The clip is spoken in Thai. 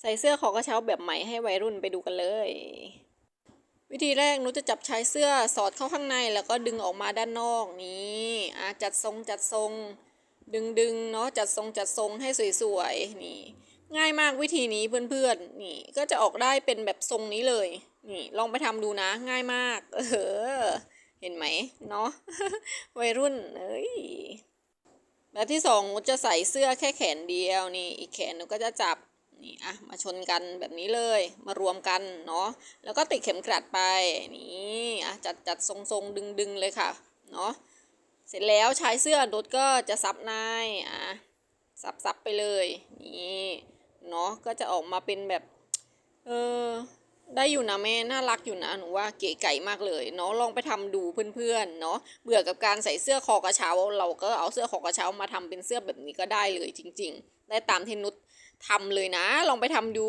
ใส่เสื้อคอกระเช้าแบบใหม่ให้วัยรุ่นไปดูกันเลย วิธีแรกหนุจะจับชายเสื้อสอดเข้าข้างในแล้วก็ดึงออกมาด้านนอกนี่อะจัดทรงจัดทรง ดึงดึงๆเนาะจัดทรงจัดทรงให้สวยๆนี่ ง่ายมากวิธีนี้เพื่อนๆนี่ก็จะออกได้เป็นแบบทรงนี้เลยนี่ลองไปทำดูนะง่ายมาก เออ เห็นไหมเนาะวัยรุ่นเอ้ยแบบที่สองหนูจะใส่เสื้อแค่แขนเดียวนี่ อีกแขนหนูก็จะจับ นี่อะมาชนกันแบบนี้เลยมารวมกันเนาะแล้วก็ติดเข็มกลัดไปนี่อะจัดจัดทรงทรงดึงดึงๆเลยค่ะเนาะเสร็จแล้วชายเสื้อนุชก็จะซับในอะซับซับไปเลยนี่เนาะก็จะออกมาเป็นแบบเออได้อยู่นะแม่น่ารักอยู่นะหนูว่าเก๋ไก่มากเลยเนาะลองไปทำดูเพื่อนๆเนาะเบื่อกับการใส่เสื้อคอกระเช้า เราก็เอาเสื้อคอกระเช้ามาทำเป็นเสื้อแบบนี้ก็ได้เลยจริง ๆ ได้ตามที่นุช ทำเลยนะ ลองไปทำดู